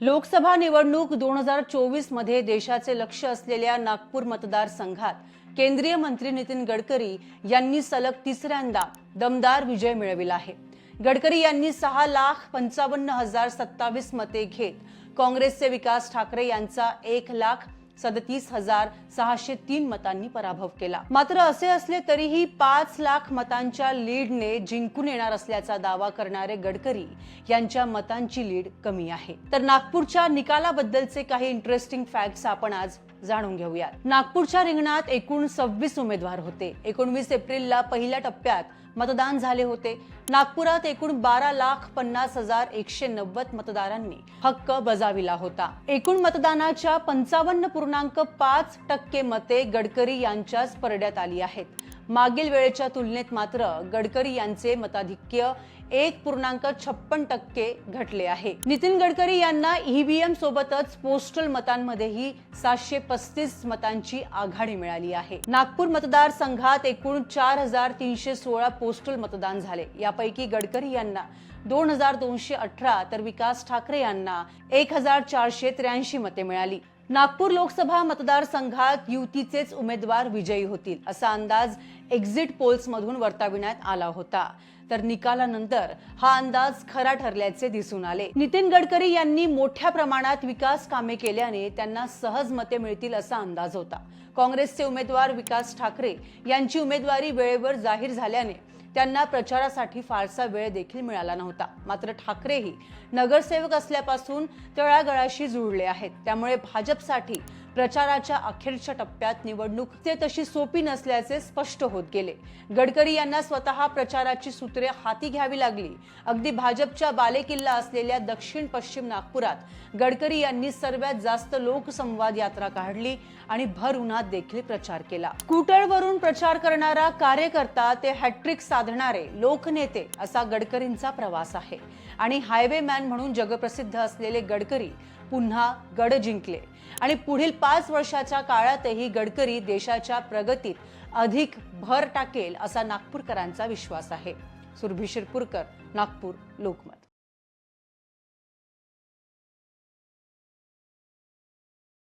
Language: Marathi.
लोकसभा निवडणूक दोन हजार चोवीसमध्ये देशाचे लक्ष असलेल्या नागपूर मतदारसंघात केंद्रीय मंत्री नितीन गडकरी यांनी सलग तिसऱ्यांदा दमदार विजय मिळविला आहे. गडकरी यांनी सहा लाख पंचावन्न हजार सत्तावीस मते घेत काँग्रेसचे विकास ठाकरे यांचा एक लाख सदतीस हजार सहाशे तीन मतांनी पराभव केला. मात्र असे असले तरीही पाच लाख मतांच्या लीडने जिंकून येणार असल्याचा दावा करणारे गडकरी यांच्या मतांची लीड कमी आहे. तर नागपूरच्या निकालाबद्दलचे काही इंटरेस्टिंग फॅक्ट्स आपण आज जाणून घेऊयात. नागपूरच्या रिंगणात एकूण सव्वीस उमेदवार होते. एकोणवीस एप्रिलला पहिल्या टप्प्यात मतदान झाले होते. नागपुरात एकूण बारा लाख पन्नास हजार एकशे नव्वद मतदारांनी हक्क बजाविला होता. एकूण मतदानाच्या पंचावन्न पूर्ण पूर्णांक पाच टक्के मते गडकरी यांच्याच परड्यात आली आहेत. मागील वेळेच्या तुलनेत मात्र गडकरी यांचे मताधिक्य एक पूर्णांक छप्पन टक्के घटले आहे. नितीन गडकरी यांना ईव्हीएम सोबतच पोस्टल मतांमध्येही सातशे पस्तीस मतांची आघाडी मिळाली आहे. नागपूर मतदारसंघात एकूण चार हजार तीनशे सोळा पोस्टल मतदान झाले. यापैकी गडकरी यांना दोन हजार दोनशे अठरा तर विकास ठाकरे यांना एक हजार चारशे त्र्याऐंशी मते मिळाली. नागपूर लोकसभा मतदारसंघात युतीचेच उमेदवार विजयी होतील असा अंदाज एक्झिट पोल्समधून वर्तविण्यात आला होता. तर निकालानंतर हा अंदाज खरा ठरल्याचे दिसून आले. नितीन गडकरी यांनी मोठ्या प्रमाणात विकास कामे केल्याने त्यांना सहज मते मिळतील असा अंदाज होता. काँग्रेसचे उमेदवार विकास ठाकरे यांची उमेदवारी वेळेवर जाहीर झाल्याने त्यांना प्रचारासाठी फारसा वेळ देखील मिळाला नव्हता. मात्र ठाकरेही नगरसेवक असल्यापासून तळागळाशी जुळले आहेत. त्यामुळे भाजपसाठी प्रचाराच्या अखेरच्या टप्प्यात निवडणूक ते तशी सोपी नसल्याचे स्पष्ट होत गेले. गडकरी यांना स्वतः प्रचाराची सूत्रे हाती घ्यावी लागली. अगदी भाजपच्या बालेकिल्ला असलेल्या दक्षिण पश्चिम नागपुरात गडकरी यांनी सर्वात जास्त लोकसंवाद यात्रा काढली आणि भर उन्हात देखील प्रचार केला. स्कूटरवरून प्रचार करणारा कार्यकर्ता ते हॅट्रिक साधणारे लोकनेते असा गडकरींचा प्रवास आहे. आणि हायवे मॅन म्हणून जगप्रसिद्ध असलेले गडकरी पुन्हा गड जिंकले. आणि पुढील पाच वर्षाच्या काळातही गडकरी देशाच्या प्रगतीत अधिक भर टाकेल असा नागपूरकरांचा विश्वास आहे. सुरभी शिरपूरकर नागपूर लोकमत.